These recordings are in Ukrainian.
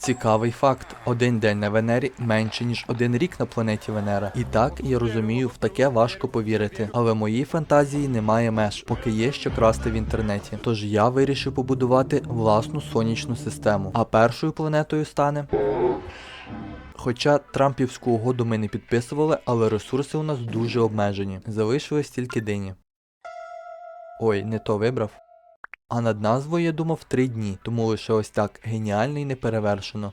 Цікавий факт: один день на Венері менше, ніж один рік на планеті Венера. І так, я розумію, в таке важко повірити. Але моїй фантазії немає меж, поки є що красти в інтернеті. Тож я вирішив побудувати власну сонячну систему. А першою планетою стане. Хоча Трампівську угоду ми не підписували, але ресурси у нас дуже обмежені. Залишилось тільки дині. Ой, не то вибрав. А над назвою я думав три дні, тому лише ось так геніально і неперевершено.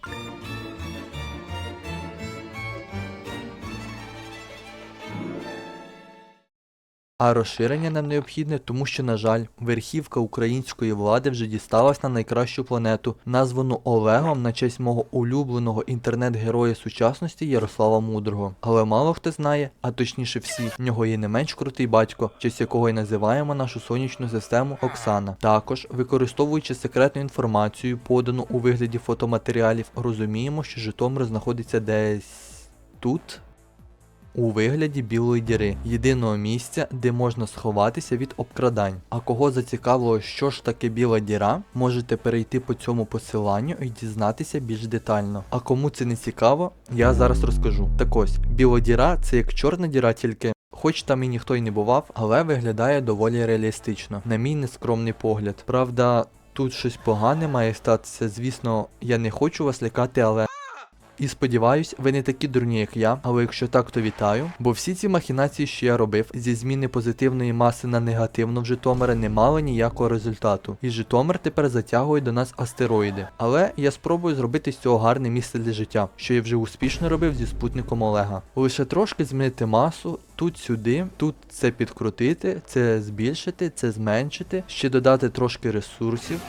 А розширення нам необхідне, тому що, на жаль, верхівка української влади вже дісталась на найкращу планету, названу Олегом на честь мого улюбленого інтернет-героя сучасності Ярослава Мудрого. Але мало хто знає, а точніше всі, в нього є не менш крутий батько, честь якого й називаємо нашу сонячну систему Оксана. Також, використовуючи секретну інформацію, подану у вигляді фотоматеріалів, розуміємо, що Житомир знаходиться десь тут у вигляді білої діри, єдиного місця, де можна сховатися від обкрадань. А кого зацікавило, що ж таке біла діра, можете перейти по цьому посиланню і дізнатися більш детально. А кому це не цікаво, я зараз розкажу. Так ось, біла діра це як чорна діра, тільки. Хоч там і ніхто й не бував, але виглядає доволі реалістично, на мій нескромний погляд. Правда, тут щось погане має статися. Звісно, я не хочу вас лякати, але і сподіваюсь, ви не такі дурні, як я, але якщо так, то вітаю. Бо всі ці махінації, що я робив, зі зміни позитивної маси на негативну в Житомира не мали ніякого результату. І Житомир тепер затягує до нас астероїди. Але я спробую зробити з цього гарне місце для життя, що я вже успішно робив зі спутником Олега. Лише трошки змінити масу. Тут сюди, тут це підкрутити, це збільшити, це зменшити, ще додати трошки ресурсів.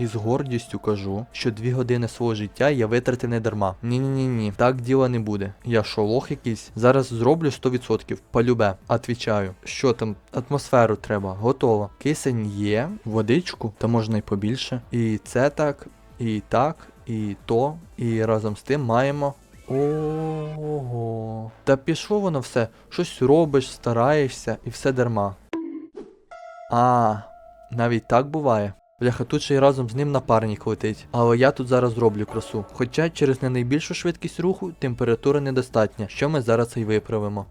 І з гордістю кажу, що дві години свого життя я витратив не дарма. Ні-ні-ні, так діла не буде. Я що, лох якийсь? Зараз зроблю 100%, полюбе. Отвічаю. Що там, атмосферу треба, готово. Кисень є, водичку, та можна й побільше. І це так, і так, і то. І разом з тим маємо. Ого. Та пішло воно все. Щось робиш, стараєшся і все дарма. А, навіть так буває. Бляха, тут ще й разом з ним напарник летить. Але я тут зараз зроблю красу. Хоча через не найбільшу швидкість руху температура недостатня, що ми зараз і виправимо.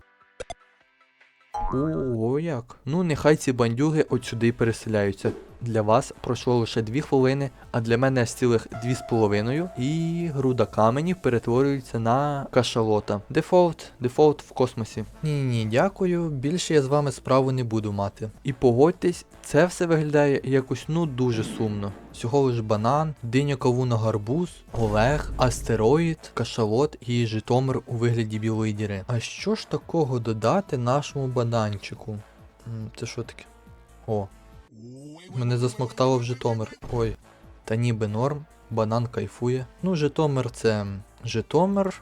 О, як? Ну, нехай ці бандюги от сюди переселяються. Для вас пройшло лише 2 хвилини, а для мене аж цілих 2,5. І груда каменів перетворюється на кашалота. Дефолт, дефолт в космосі. Ні, ні, дякую. Більше я з вами справу не буду мати. І погодьтесь, це все виглядає якось ну дуже сумно. Всього лиш банан, диня кавуна гарбуз, Олег, астероїд, кашалот і Житомир у вигляді білої діри. А що ж такого додати нашому бананчику? Це що таке? О. Мене засмоктало в Житомир. Ой. Та ніби норм, банан кайфує. Ну, Житомир це Житомир.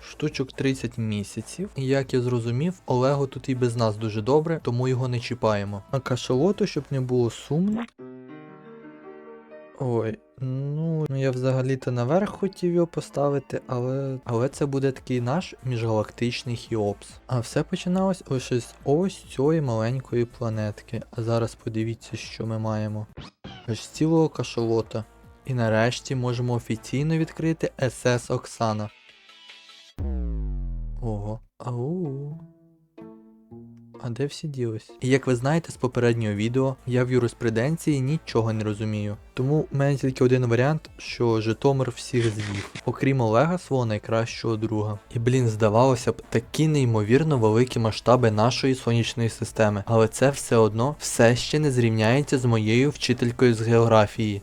Штучок 30 місяців. І як я зрозумів, Олего тут і без нас дуже добре, тому його не чіпаємо. А кашалоту, щоб не було сумно. Ой, ну я взагалі-то наверх хотів його поставити, але. Але це буде такий наш міжгалактичний Хіопс. А все починалось лише з ось цієї маленької планетки. А зараз подивіться, що ми маємо. Аж цілого кашалота. І нарешті можемо офіційно відкрити СС Оксана. Ого. Ау. А де всі ділись? І як ви знаєте з попереднього відео, я в юриспруденції нічого не розумію. Тому в мене тільки один варіант, що Житомир всіх з'їв, окрім Олега, свого найкращого друга. І блін, здавалося б, такі неймовірно великі масштаби нашої сонячної системи, але це все одно все ще не зрівняється з моєю вчителькою з географії.